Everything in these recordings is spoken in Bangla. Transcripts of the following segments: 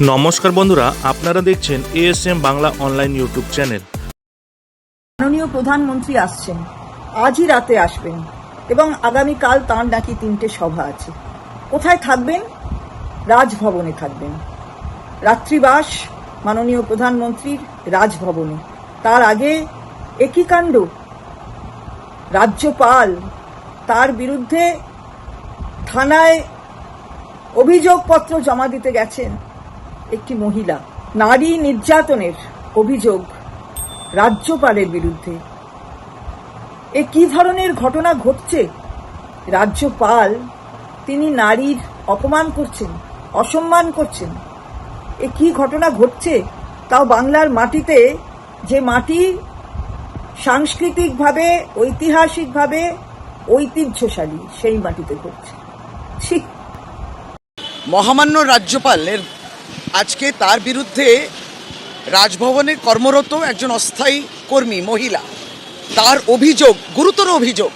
নমস্কার বন্ধুরা, আপনারা দেখছেন ASM Bangla online YouTube channel মাননীয় প্রধানমন্ত্রী আসছেন, আজই রাতে আসবেন, এবং আগামীকাল তাঁর নাকি তিনটে সভা আছে। কোথায় থাকবেন? রাজভবনে থাকবেন। রাত্রিবাস মাননীয় প্রধানমন্ত্রীর রাজভবনে। তার আগে একই কাণ্ড, রাজ্যপাল তার বিরুদ্ধে থানায় অভিযোগপত্র জমা দিতে গেছেন। একটি মহিলা। নারী নির্যাতনের অভিযোগ রাজ্যপালের বিরুদ্ধে। এ কি ধরনের ঘটনা ঘটছে? রাজ্যপাল, তিনি নারীর অপমান করছেন, অসম্মান করছেন। এ কি ঘটনা ঘটছে? তাও বাংলার মাটিতে যে মাটি সাংস্কৃতিকভাবে, ঐতিহাসিকভাবে ঐতিহ্যশালী, সেই মাটিতে ঘটছে। মহামান্য রাজ্যপালের আজকে তার বিরুদ্ধে রাজভবনে কর্মরত একজন অস্থায়ী কর্মী, মহিলা। তার অভিযোগ, গুরুতর অভিযোগ,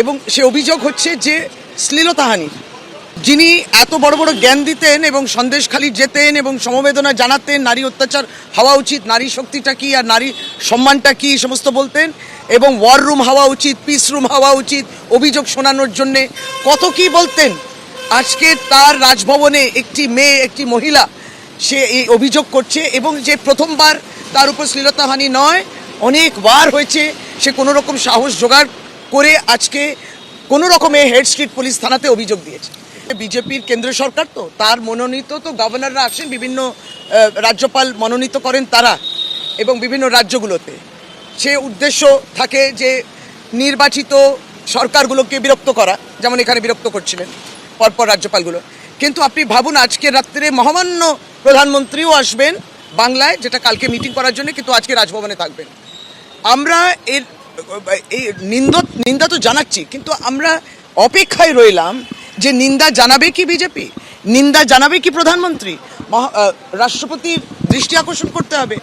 এবং সে অভিযোগ হচ্ছে যে শ্লীলতাহানির। যিনি এত বড় বড় জ্ঞান দিতেন এবং সন্দেশখালি যেতেন এবং সমবেদনা জানাতেন, নারী অত্যাচার হওয়া উচিত, নারী শক্তিটা কি আর নারী সম্মানটা কি সমস্ত বলতেন, এবং ওয়ার রুম হওয়া উচিত পিস রুম হওয়া উচিত, অভিযোগ শোনানোর জন্যে কত কি বলতেন। আজকে তার রাজভবনে একটি মেয়ে, একটি মহিলা সে এই অভিযোগ করছে এবং যে প্রথমবার তার উপর শ্লীলতাহানি নয় অনেকবার হয়েছে, সে কোনো রকম সাহস জোগাড় করে আজকে কোনো রকমে হেড স্ট্রিট পুলিশ থানাতে অভিযোগ দিয়েছে। বিজেপির কেন্দ্র সরকার তো, তার মনোনীত তো গভর্নররা আসেন, বিভিন্ন রাজ্যপাল মনোনীত করেন তারা এবং বিভিন্ন রাজ্যগুলোতে। সে উদ্দেশ্য থাকে যে নির্বাচিত সরকারগুলোকে বিরক্ত করা, যেমন এখানে বিরক্ত করছিলেন পরপর রাজ্যপালগুলো। কিন্তু আপনি ভাবুন, আজকে রাত্রে মহামান্য প্রধানমন্ত্রীও আসবেন বাংলায়, যেটা কালকে মিটিং করার জন্য, কিন্তু আজকে রাজভবনে থাকবেন। আমরা এর, এই নিন্দ, নিন্দা তো জানাচ্ছি, কিন্তু আমরা অপেক্ষায় রইলাম যে নিন্দা জানাবে কি বিজেপি? নিন্দা জানাবে কি প্রধানমন্ত্রী? রাষ্ট্রপতির দৃষ্টি আকর্ষণ করতে হবে।